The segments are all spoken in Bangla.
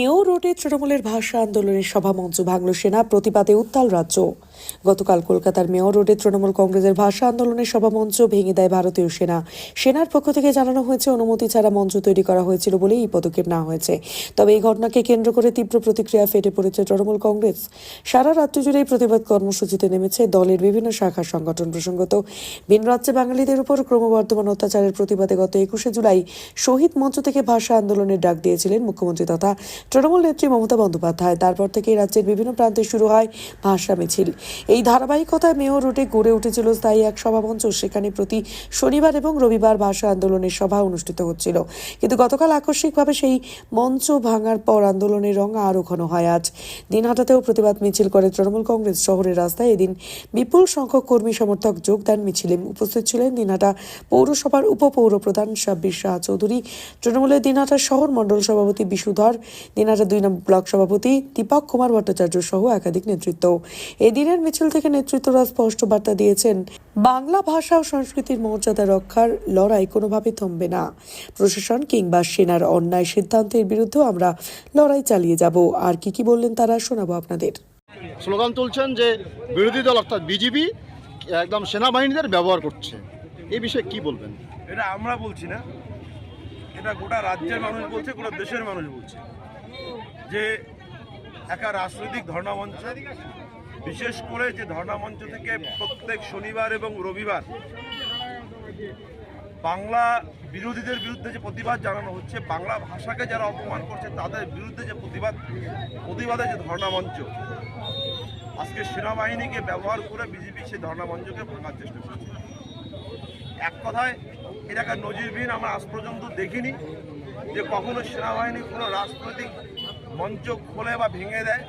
মেয় রোডে তৃণমূলের ভাষা আন্দোলনের সভামঞ্চ ভাঙল সেনা প্রতিবাদে উত্তাল রাজ্য। গতকাল কলকাতার মেয়র রোডে তৃণমূল কংগ্রেসের ভাষা আন্দোলনের সভামঞ্চ ভেঙে দেয় ভারতীয় সেনা। সেনার পক্ষ থেকে জানানো হয়েছে, অনুমতি ছাড়া মঞ্চ তৈরি করা হয়েছিল বলে এই পদক্ষেপ না হয়েছে। তবে এই ঘটনাকে কেন্দ্র করে তীব্র প্রতিক্রিয়া ফেটে পড়েছে তৃণমূল কংগ্রেস। সারা রাজ্য জুড়ে প্রতিবাদ কর্মসূচিতে নেমেছে দলের বিভিন্ন শাখা সংগঠন প্রসঙ্গত। ভিন রাজ্যে বাঙালিদের উপর ক্রমবর্ধমান অত্যাচারের প্রতিবাদে গত একুশে জুলাই শহীদ মঞ্চ থেকে ভাষা আন্দোলনের ডাক দিয়েছিলেন মুখ্যমন্ত্রী তথা তৃণমূল নেত্রী মমতা বন্দ্যোপাধ্যায়। তারপর থেকে রাজ্যের বিভিন্ন প্রান্তে শুরু হয় ভাষা মিছিল। এই ধারাবাহিকতায় মেয়র রোডে গড়ে উঠেছিল স্থায়ী এক সভামঞ্চ। সেখানে প্রতি শনিবার এবং রবিবার ভাষা আন্দোলনের সভা অনুষ্ঠিত হচ্ছিল। কিন্তু গতকাল আকস্মিকভাবে সেই মঞ্চ ভাঙার পর আন্দোলনের রং আরও ঘন হয় আজ। দিনহাটাতেও প্রতিবাদ মিছিল করে তৃণমূল কংগ্রেস। শহরের রাস্তায় এদিন বিপুল সংখ্যক কর্মী সমর্থক যোগদান মিছিলে উপস্থিত ছিলেন দিনহাটা পৌরসভার উপপৌর প্রধান সাব্বির শাহ চৌধুরী, তৃণমূলের দিনহাটা শহর মণ্ডল সভাপতি বিশুধর, দিনহাটা দুই নম্বর ব্লক সভাপতি দীপক কুমার ভট্টাচার্য সহ একাধিক নেতৃত্ব। এদিনের মিছিল থেকে নেতৃত্বরা স্পষ্ট বার্তা দিয়েছেন বাংলা ভাষা ও সংস্কৃতির মর্যাদা রক্ষার লড়াই কোনোভাবে থমবে না। প্রশাসন কিংবা সেনার অন্যায় সিদ্ধান্তের বিরুদ্ধেও আমরা লড়াই চালিয়ে যাব। আর কি কি বললেন তারা শোনাবো আপনাদের। স্লোগান তুলছেন যে বিরোধী দল অর্থাৎ বিজেপি একদম সেনাবাহিনীদের ব্যবহার করছে। এই বিষয়ে কি বলবেন? এটা আমরা বলছি না। এটা গোটা রাজ্যের মানুষ বলছে গোটা দেশের মানুষ বলছে। যে একা রাজনৈতিক ধর্ণামঞ্চ বিশেষ করে যে ধর্ণামঞ্চ থেকে প্রত্যেক শনিবার এবং রবিবার বাংলা বিরোধীদের বিরুদ্ধে যে প্রতিবাদ জানানো হচ্ছে, বাংলা ভাষাকে যারা অপমান করছে, তাদের বিরুদ্ধে যে প্রতিবাদ, প্রতিবাদে যে ধর্ণামঞ্চ আজকে সেনাবাহিনীকে ব্যবহার করে বিজেপি সেই ধর্ণামঞ্চকে ভাঙার চেষ্টা করছে। এক কথায় এটাকে নজিরবিহীন আমরা আজ পর্যন্ত দেখিনি যে কখনো সেনাবাহিনী কোনো রাজনৈতিক মঞ্চ খোলে বা ভেঙে দেয়।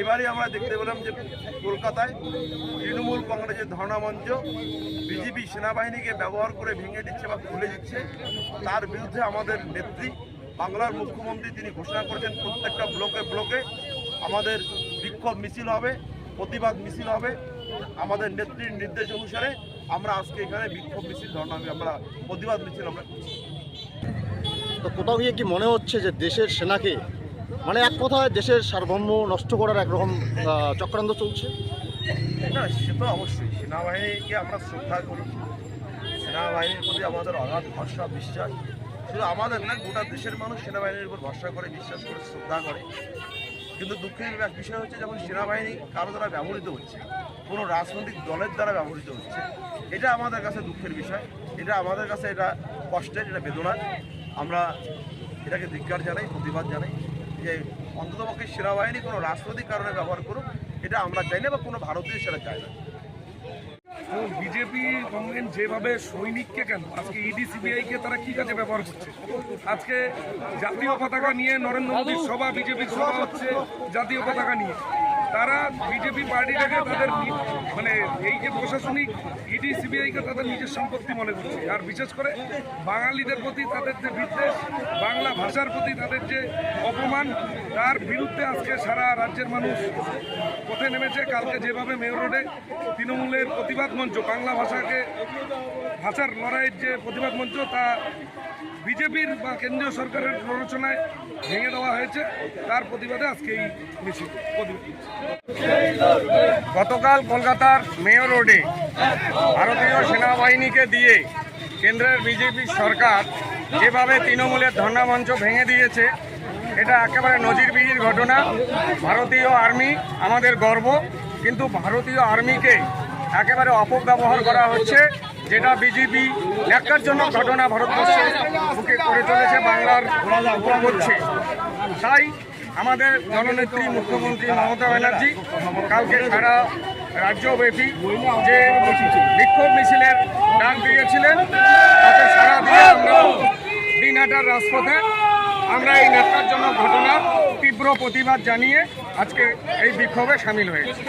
এবারে আমরা দেখতে পেলাম যে কলকাতায় তৃণমূল কংগ্রেসের ধর্ণা মঞ্চ বিজেপি সেনাবাহিনীকে ব্যবহার করে ভেঙে দিচ্ছে বা খুলে দিচ্ছে তার বিরুদ্ধে আমাদের নেত্রী, বাংলার মুখ্যমন্ত্রী তিনি ঘোষণা করেছেন, প্রত্যেকটা ব্লকে ব্লকে আমাদের বিক্ষোভ মিছিল হবে, প্রতিবাদ মিছিল হবে আমাদের নেত্রীর নির্দেশ অনুসারে আমরা আজকে এখানে বিক্ষোভ মিছিল, ধর্ণা আমরা প্রতিবাদ মিছিল আমরা। তো কোথাও গিয়ে কি মনে হচ্ছে যে দেশের সেনাকে মানে এক কথায় দেশের সার্বভৌম নষ্ট করার একরকম চক্রান্ত চলছে? না, সে তো অবশ্যই। সেনাবাহিনীকে আমরা শ্রদ্ধা করি। সেনাবাহিনীর প্রতি আমাদের অগাধ ভরসা, বিশ্বাস। শুধু আমাদের না, গোটা দেশের মানুষ সেনাবাহিনীর উপর ভরসা করে, বিশ্বাস করে, শ্রদ্ধা করে। কিন্তু দুঃখের বিষয় হচ্ছে যখন সেনাবাহিনী কারও দ্বারা ব্যবহৃত হচ্ছে, কোনো রাজনৈতিক দলের দ্বারা ব্যবহৃত হচ্ছে, এটা আমাদের কাছে দুঃখের বিষয়। এটা আমাদের কাছে এটা কষ্টের, এটা বেদনার। আমরা এটাকে ধিক্কার জানাই, প্রতিবাদ জানাই। যে অন্ততপক্ষে সেনাবাহিনী কোনো রাজনৈতিক কারণে ব্যবহার করুক, এটা আমরা চাই না বা কোনো ভারতীয় সেটা চাই না। বিজেপি কংগ্রেস যেভাবে সৈনিককে কেন? আজকে ইডি সিবিআই কে তারা কি কাজে ব্যবহার করছে? আজকে জাতীয় পতাকা নিয়ে নরেন্দ্র মোদীর সভা, বিজেপির সভা হচ্ছে জাতীয় পতাকা নিয়ে। তারা বিজেপি পার্টিটাকে তাদের মানে এই যে প্রশাসনিক ইডি, সিবিআইকে তাদের নিজের সম্পত্তি মনে করছে। আর বিশেষ করে বাঙালিদের প্রতি তাদের যে বিদ্বেষ, বাংলা ভাষার প্রতি তাদের যে অপমান, তার বিরুদ্ধে আজকে সারা রাজ্যের মানুষ পথে নেমেছে। কালকে যেভাবে মেয়র রোডে তৃণমূলের প্রতিবাদ মঞ্চ, বাংলা ভাষাকে, ভাষার লড়াইয়ের যে প্রতিবাদ মঞ্চ, তা বিজেপির বা কেন্দ্রীয় সরকারের প্ররোচনায় ভেঙে দেওয়া হয়েছে। তার প্রতিবাদে আজকে এই মিছিল গতকাল কলকাতার মেয়র রোডে ভারতীয় সেনাবাহিনীকে দিয়ে কেন্দ্রের বিজেপি সরকার যেভাবে তৃণমূলের ধর্ণামঞ্চ ভেঙে দিয়েছে, এটা একেবারে নজিরবিহীন ঘটনা। ভারতীয় আর্মি আমাদের গর্ব, কিন্তু ভারতীয় আর্মিকে একেবারে অপব্যবহার করা হচ্ছে। যেটা বিজেপি ন্যাক্কারজনক ঘটনা ভারতবর্ষে বুকে করে চলেছে, বাংলার করছে তাই আমাদের জননেত্রী মুখ্যমন্ত্রী মমতা ব্যানার্জি, কালকে সারা রাজ্যব্যাপী যে বিক্ষোভ মিছিলের ডাক দিয়েছিলেন, তাতে সারা আমরা দিনহাটার রাজপথে আমরা এই ন্যাক্কারজনক ঘটনার তীব্র প্রতিবাদ জানিয়ে আজকে এই বিক্ষোভে সামিল হয়েছি।